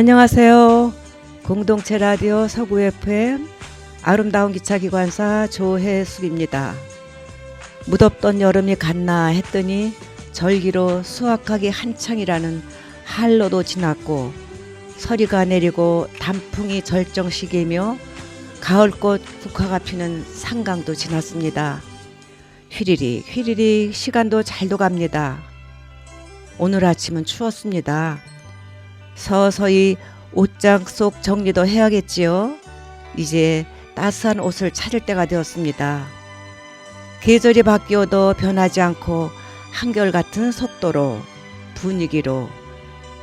안녕하세요. 공동체 라디오 서구 FM 아름다운 기차 기관사 조혜숙입니다. 무덥던 여름이 갔나 했더니 절기로 수확하기 한창이라는 한로도 지났고 서리가 내리고 단풍이 절정 시기이며 가을꽃 국화가 피는 상강도 지났습니다. 휘리릭 휘리릭 시간도 잘도 갑니다. 오늘 아침은 추웠습니다. 서서히 옷장 속 정리도 해야겠지요. 이제 따스한 옷을 찾을 때가 되었습니다. 계절이 바뀌어도 변하지 않고 한결같은 속도로 분위기로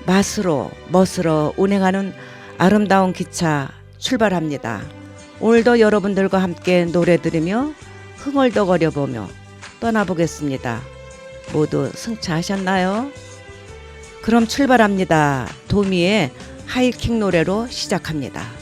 맛으로 멋으로 운행하는 아름다운 기차 출발합니다. 오늘도 여러분들과 함께 노래 들으며 흥얼덕거려 보며 떠나보겠습니다. 모두 승차하셨나요? 그럼 출발합니다. 도미의 하이킹 노래로 시작합니다.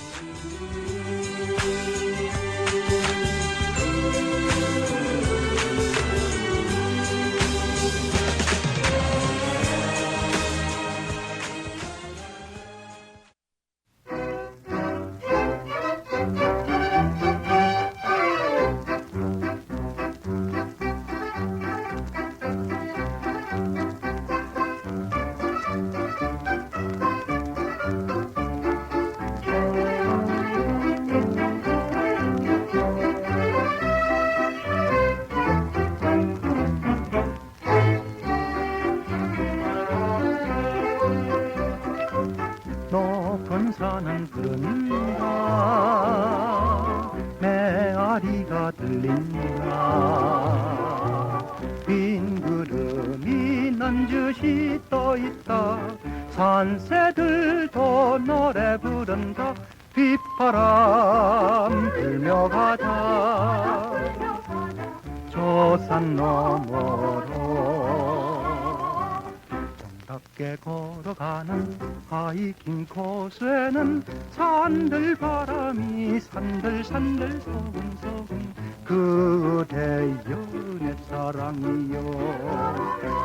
정답게 걸어가는 하이킹 코스에는 산들 바람이 산들 산들 소금소금 그대여 내 사랑이여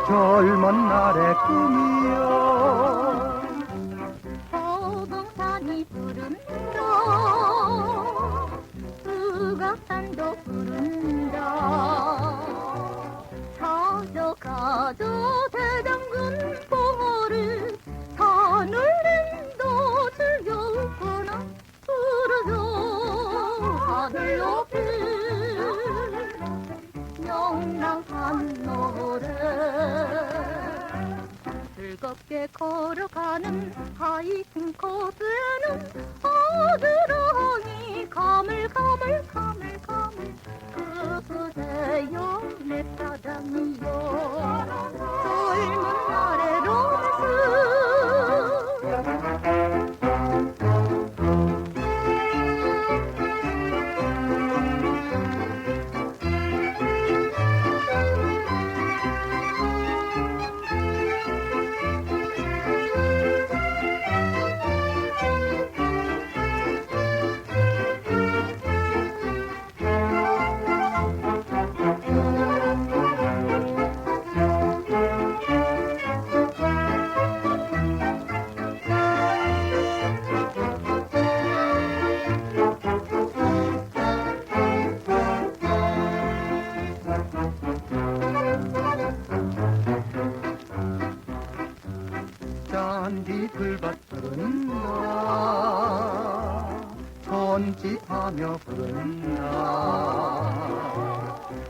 젊은 날의 꿈이여 즐겁게 걸어가는 하이킹 코스에는 어드렁 손짓하며 부른다.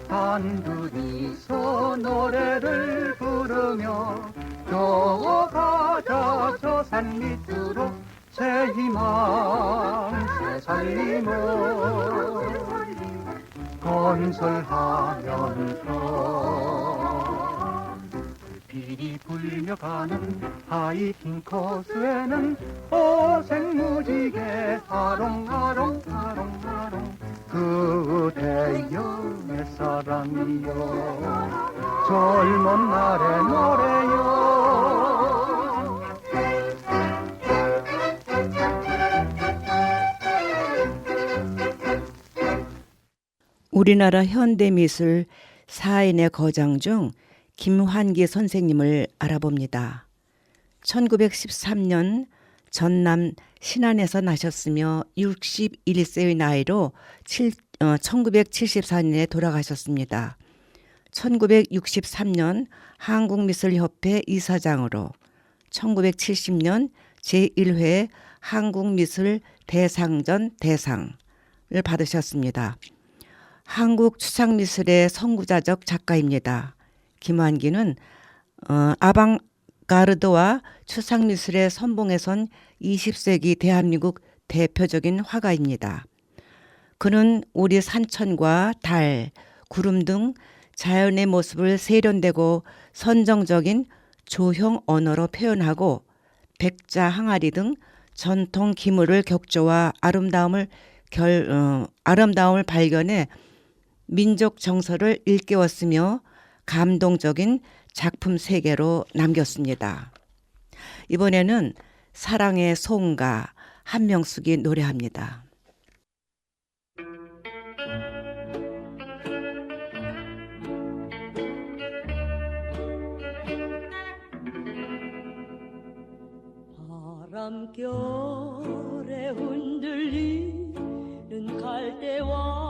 단둘이서 노래를 부르며 저 가자. 저 산 밑으로 새 희망 새 살림을 건설하면서 비리 불며 가는 하이킹 코스에는 오색무지개 아롱아롱 아롱아롱. 그대여 내 사랑이여 젊은 날의 노래여 우리나라 현대미술 사인의 거장 중 김환기 선생님을 알아봅니다. 1913년 전남 신안에서 나셨으며 61세의 나이로 7, 어, 1974년에 돌아가셨습니다. 1963년 한국미술협회 이사장으로 1970년 제1회 한국미술 대상전 대상을 받으셨습니다. 한국 추상미술의 선구자적 작가입니다. 김환기는 어, 아방가르드와 추상미술의 선봉에 선 20세기 대한민국 대표적인 화가입니다. 그는 우리 산천과 달, 구름 등 자연의 모습을 세련되고 선정적인 조형 언어로 표현하고 백자 항아리 등 전통 기물을 격조와 아름다움을 결 어, 아름다움을 발견해 민족 정서를 일깨웠으며 감동적인 작품 세계로 남겼습니다. 이번에는 사랑의 송가 한명숙이 노래합니다. 바람결에 흔들리는 갈대와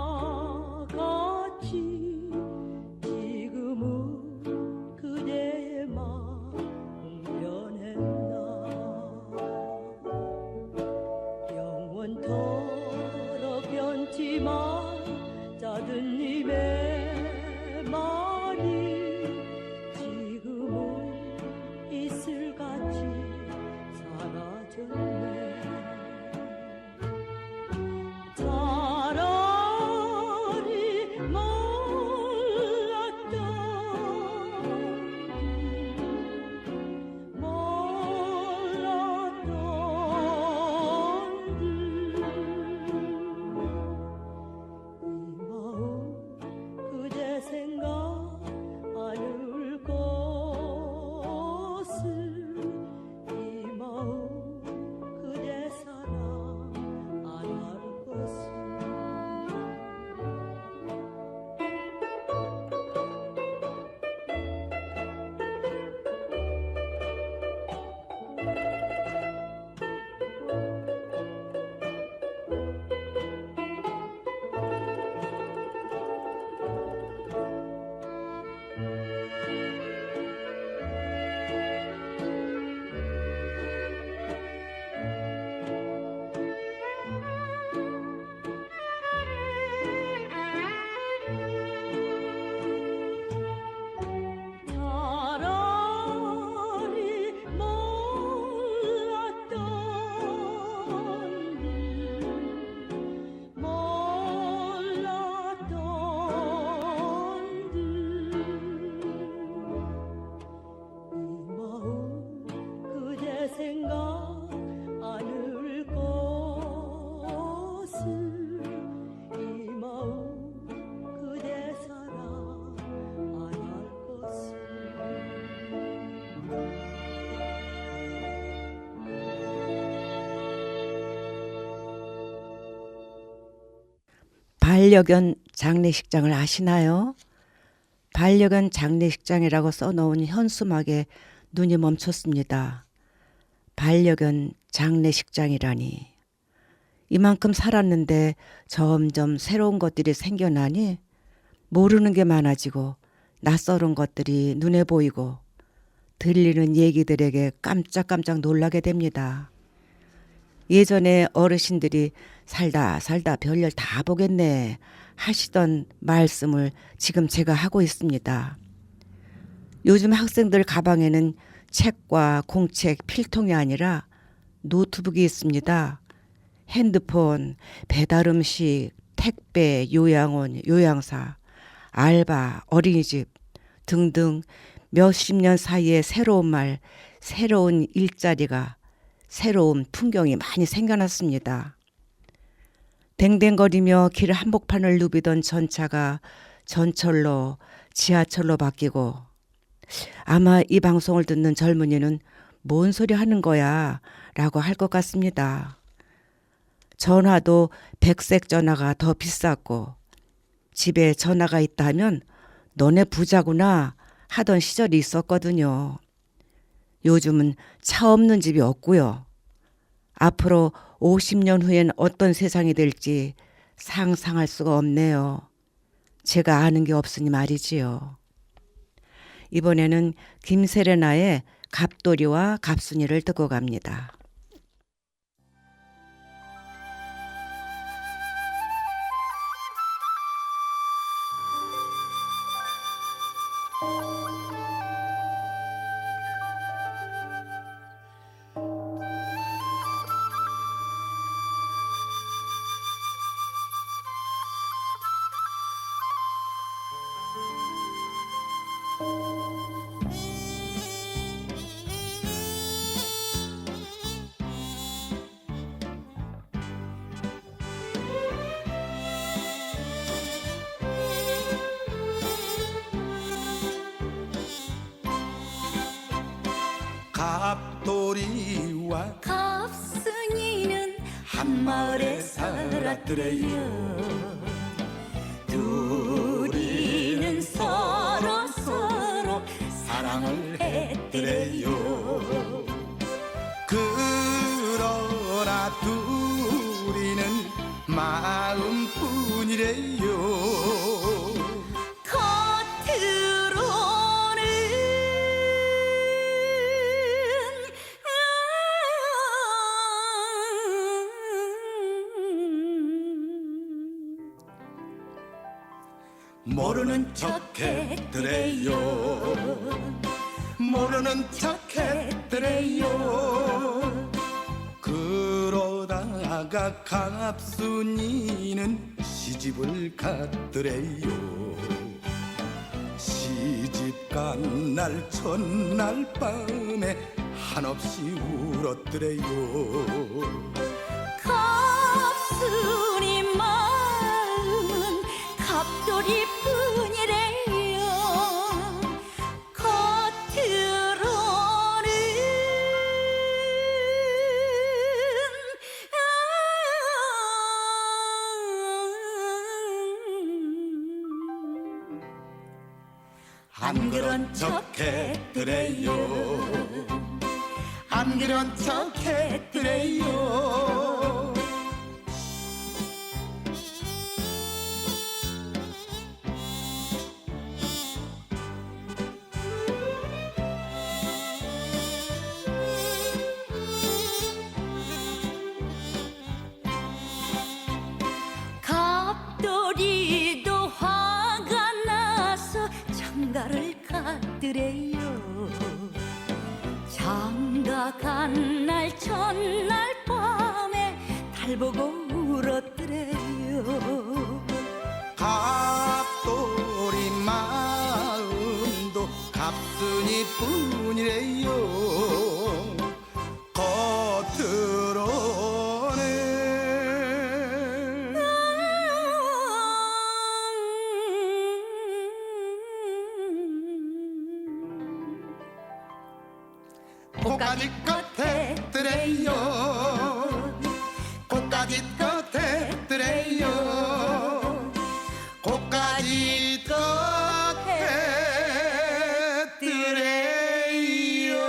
반려견 장례식장을 아시나요? 반려견 장례식장이라고 써놓은 현수막에 눈이 멈췄습니다. 반려견 장례식장이라니. 이만큼 살았는데 점점 새로운 것들이 생겨나니 모르는 게 많아지고 낯설은 것들이 눈에 보이고 들리는 얘기들에게 깜짝깜짝 놀라게 됩니다. 예전에 어르신들이 살다 살다 별일 다 보겠네 하시던 말씀을 지금 제가 하고 있습니다. 요즘 학생들 가방에는 책과 공책, 필통이 아니라 노트북이 있습니다. 핸드폰, 배달 음식, 택배, 요양원, 요양사, 알바, 어린이집 등등 몇십 년 사이에 새로운 말, 새로운 일자리가 새로운 풍경이 많이 생겨났습니다. 댕댕거리며 길 한복판을 누비던 전차가 전철로 지하철로 바뀌고 아마 이 방송을 듣는 젊은이는 뭔 소리 하는 거야 라고 할 것 같습니다. 전화도 백색 전화가 더 비쌌고 집에 전화가 있다면 너네 부자구나 하던 시절이 있었거든요. 요즘은 차 없는 집이 없고요. 앞으로 50년 후엔 어떤 세상이 될지 상상할 수가 없네요. 제가 아는 게 없으니 말이지요. 이번에는 김세레나의 갑돌이와 갑순이를 듣고 갑니다. 갑돌이와 갑순이는 한 마을에 살았더래요. 우리는 서로 서로 사랑을 모르는 척했더래요. 모르는 척했더래요. 그러다가 갑순이는 시집을 갔더래요. 시집 간 날 첫날 밤에 한없이 울었더래요 갑돌이 뿐이래요. 겉으로는 안 그런 척했더래요. 안 그런 척했더래요 장가 간날 첫날 밤에 달 보고 울었더래요. 갑돌이 마음도 갑순이 뿐이래요. 겉으로는 꽃가지 끝에 뜨래요 꽃가지 끝에 뜨래요 꽃가지 끝에 뜨래요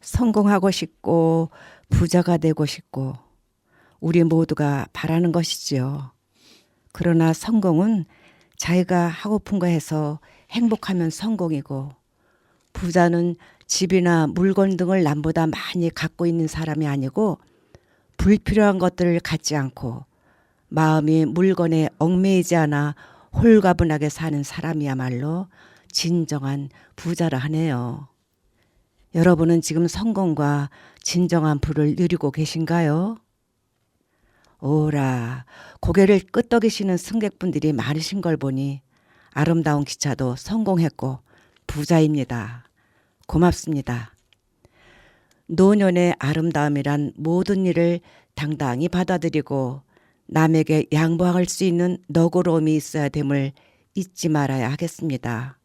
성공하고 싶고 부자가 되고 싶고 우리 모두가 바라는 것이지요. 그러나 성공은 자기가 하고픈 거 해서 행복하면 성공이고 부자는 집이나 물건 등을 남보다 많이 갖고 있는 사람이 아니고 불필요한 것들을 갖지 않고 마음이 물건에 얽매이지 않아 홀가분하게 사는 사람이야말로 진정한 부자라 하네요. 여러분은 지금 성공과 진정한 부를 누리고 계신가요? 오라, 고개를 끄덕이시는 승객분들이 많으신 걸 보니 아름다운 기차도 성공했고 부자입니다. 고맙습니다. 노년의 아름다움이란 모든 일을 당당히 받아들이고 남에게 양보할 수 있는 너그러움이 있어야 됨을 잊지 말아야 하겠습니다.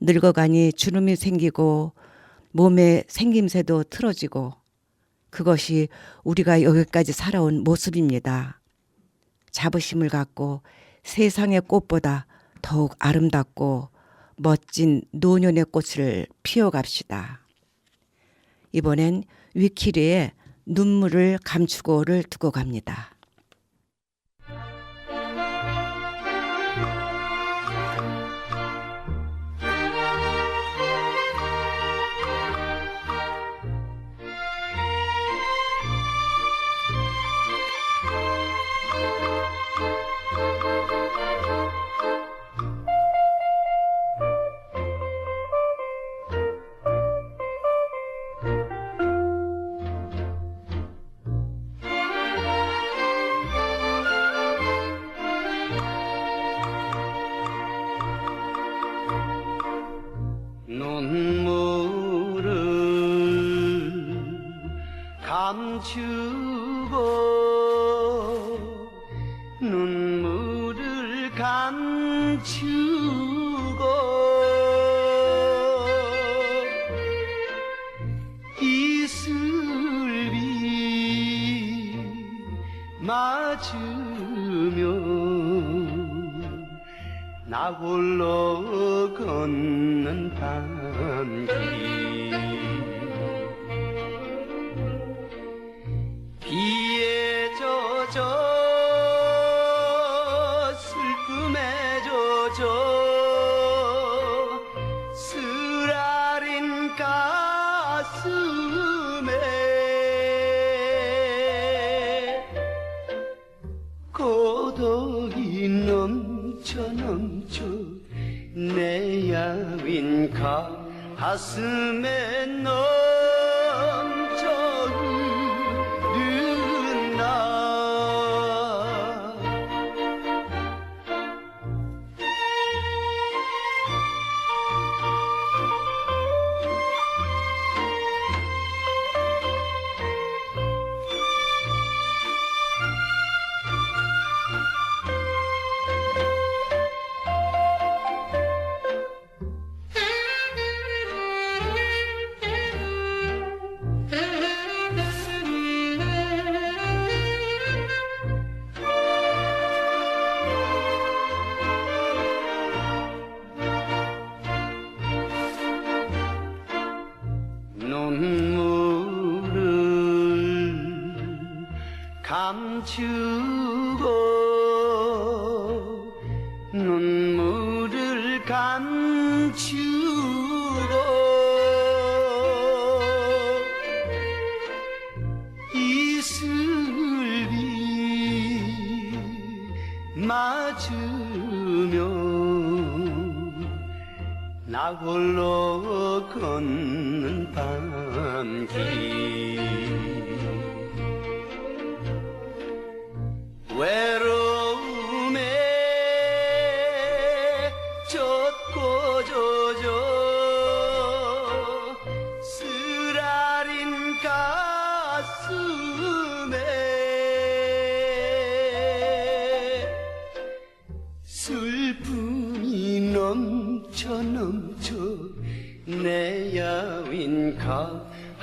늙어가니 주름이 생기고 몸의 생김새도 틀어지고 그것이 우리가 여기까지 살아온 모습입니다. 자부심을 갖고 세상의 꽃보다 더욱 아름답고 멋진 노년의 꽃을 피워갑시다. 이번엔 위키리의 눈물을 감추고를 두고 갑니다. 맞으며 나 홀로 걷는 밤길 가슴 나 홀로 걷는 밤길 외로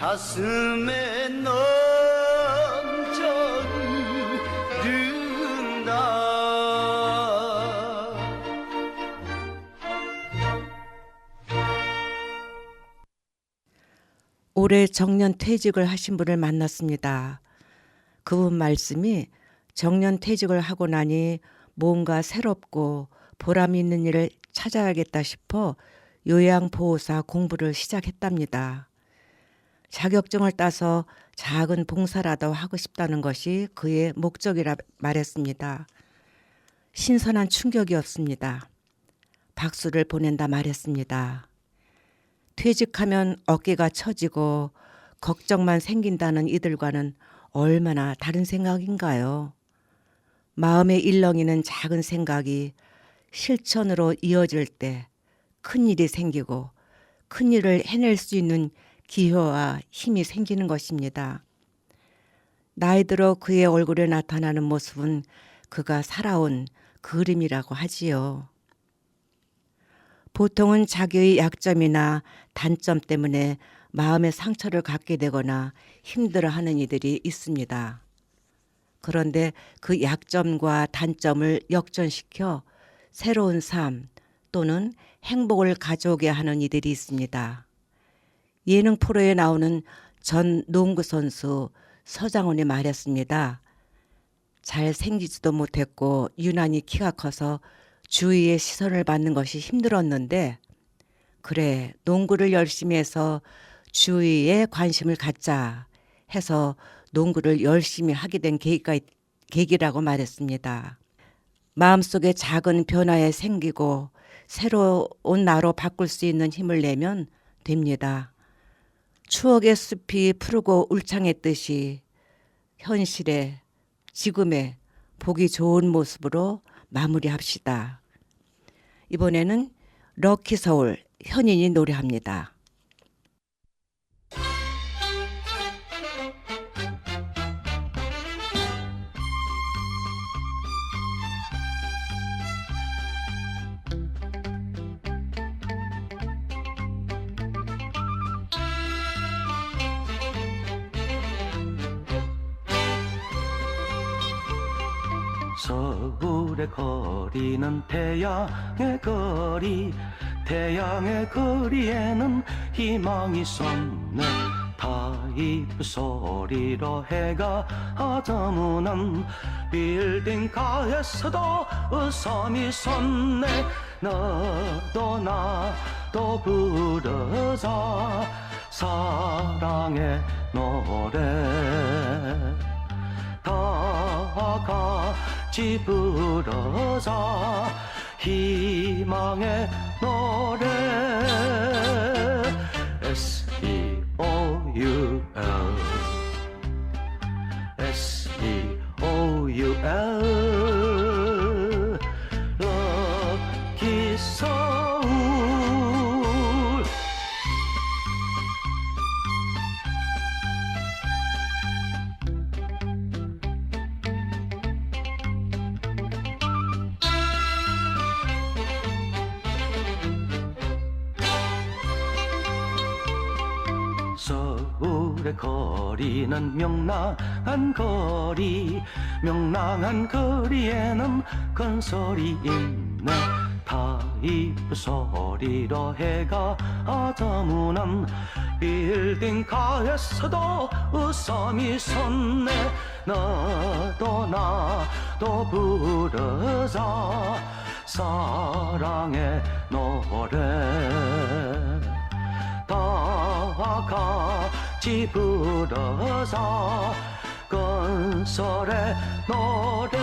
가슴에 넘쳐 흐른다 올해 정년 퇴직을 하신 분을 만났습니다. 그분 말씀이 정년 퇴직을 하고 나니 뭔가 새롭고 보람 있는 일을 찾아야겠다 싶어 요양보호사 공부를 시작했답니다. 자격증을 따서 작은 봉사라도 하고 싶다는 것이 그의 목적이라 말했습니다. 신선한 충격이었습니다. 박수를 보낸다 말했습니다. 퇴직하면 어깨가 처지고 걱정만 생긴다는 이들과는 얼마나 다른 생각인가요? 마음의 일렁이는 작은 생각이 실천으로 이어질 때 큰 일이 생기고 큰 일을 해낼 수 있는 기회와 힘이 생기는 것입니다. 나이 들어 그의 얼굴에 나타나는 모습은 그가 살아온 그림이라고 하지요. 보통은 자기의 약점이나 단점 때문에 마음의 상처를 갖게 되거나 힘들어하는 이들이 있습니다. 그런데 그 약점과 단점을 역전시켜 새로운 삶, 또는 행복을 가져오게 하는 이들이 있습니다. 예능 프로에 나오는 전 농구 선수 서장훈이 말했습니다. 잘 생기지도 못했고 유난히 키가 커서 주위의 시선을 받는 것이 힘들었는데 그래 농구를 열심히 해서 주위에 관심을 갖자 해서 농구를 열심히 하게 된 계기가 있- 계기라고 말했습니다. 마음속에 작은 변화에 생기고 새로운 나로 바꿀 수 있는 힘을 내면 됩니다. 추억의 숲이 푸르고 울창했듯이 현실에 지금의 보기 좋은 모습으로 마무리합시다. 이번에는 럭키 서울 현인이 노래합니다. 서울의 거리는 태양의 거리 태양의 거리에는 희망이 쏟네 타이프 소리로 해가 저무는 빌딩 가에서도 웃음이 솟네. 너도 나도 부르자 사랑의 노래. 다같 이 부르자 희망의 한 거리에는 건설이 있네. 타이프 소리로 해가 저무는 빌딩가에서도 웃음이 솟네. 너도 나도 부르자. 사랑의 노래. 다 같이 부르자 건설의 노래.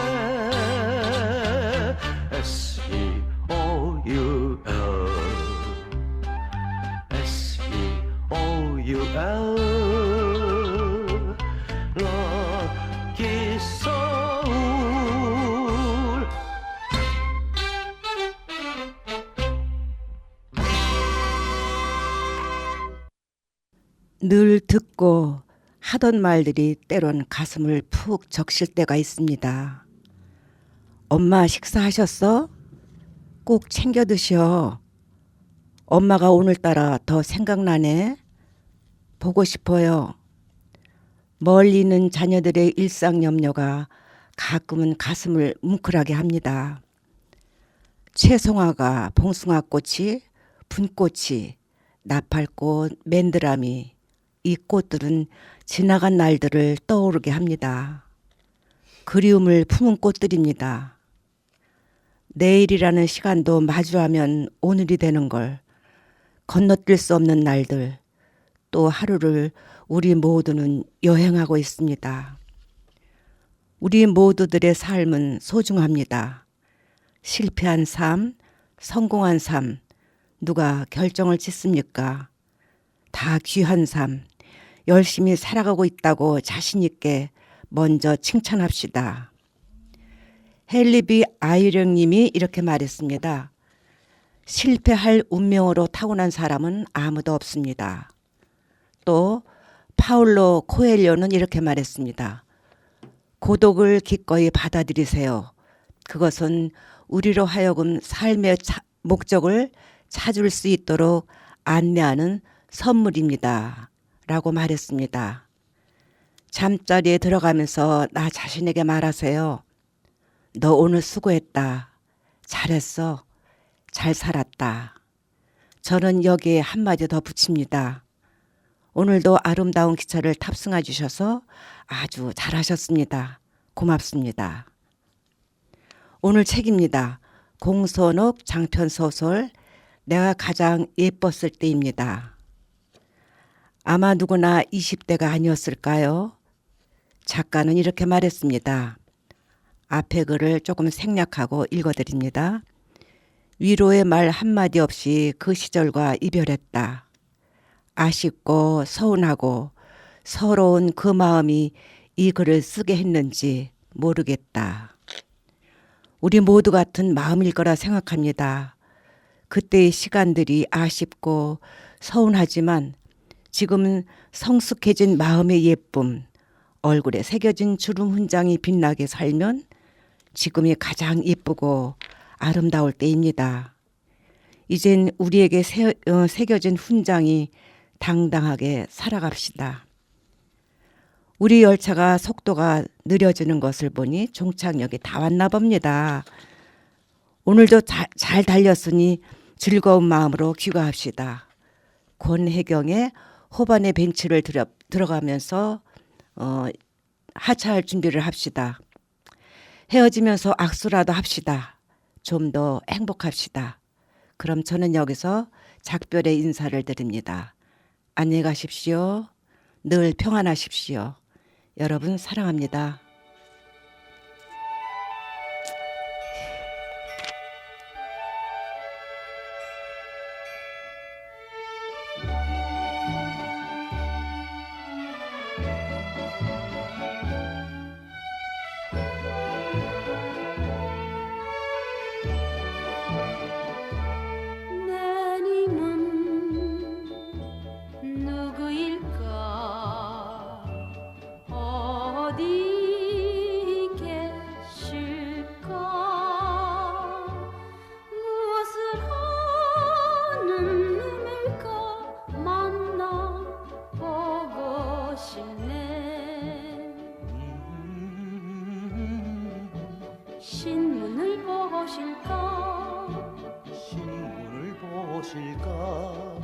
S E O U L S E O U L 늘 듣고 하던 말들이 때론 가슴을 푹 적실 때가 있습니다. 엄마 식사하셨어? 꼭 챙겨 드셔. 엄마가 오늘따라 더 생각나네. 보고 싶어요. 멀리 있는 자녀들의 일상 염려가 가끔은 가슴을 뭉클하게 합니다. 채송화가 봉숭아 꽃이 분꽃이 나팔꽃 맨드라미 이 꽃들은 지나간 날들을 떠오르게 합니다. 그리움을 품은 꽃들입니다. 내일이라는 시간도 마주하면 오늘이 되는 걸 건너뛸 수 없는 날들 또 하루를 우리 모두는 여행하고 있습니다. 우리 모두들의 삶은 소중합니다. 실패한 삶, 성공한 삶, 누가 결정을 짓습니까? 다 귀한 삶, 열심히 살아가고 있다고 자신있게 먼저 칭찬합시다. 헬리비 아이령 님이 이렇게 말했습니다. 실패할 운명으로 타고난 사람은 아무도 없습니다. 또 파울로 코엘료는 이렇게 말했습니다. 고독을 기꺼이 받아들이세요. 그것은 우리로 하여금 삶의 차- 목적을 찾을 수 있도록 안내하는 선물입니다. 라고 말했습니다. 잠자리에 들어가면서 나 자신에게 말하세요. 너 오늘 수고했다. 잘했어. 잘 살았다. 저는 여기에 한마디 더 붙입니다. 오늘도 아름다운 기차를 탑승해 주셔서 아주 잘하셨습니다. 고맙습니다. 오늘 책입니다. 공선옥 장편 소설 내가 가장 예뻤을 때입니다. 아마 누구나 20대가 아니었을까요? 작가는 이렇게 말했습니다. 앞에 글을 조금 생략하고 읽어드립니다. 위로의 말 한마디 없이 그 시절과 이별했다. 아쉽고 서운하고 서러운 그 마음이 이 글을 쓰게 했는지 모르겠다. 우리 모두 같은 마음일 거라 생각합니다. 그때의 시간들이 아쉽고 서운하지만 지금은 성숙해진 마음의 예쁨, 얼굴에 새겨진 주름 훈장이 빛나게 살면 지금이 가장 예쁘고 아름다울 때입니다. 이젠 우리에게 새, 어, 새겨진 훈장이 당당하게 살아갑시다. 우리 열차가 속도가 느려지는 것을 보니 종착역이 다 왔나 봅니다. 오늘도 자, 잘 달렸으니 즐거운 마음으로 귀가합시다. 권혜경의 호반의 벤치를 들어, 들어가면서 어, 하차할 준비를 합시다. 헤어지면서 악수라도 합시다. 좀 더 행복합시다. 그럼 저는 여기서 작별의 인사를 드립니다. 안녕히 가십시오. 늘 평안하십시오. 여러분 사랑합니다. 신문을 보실까? 신문을 보실까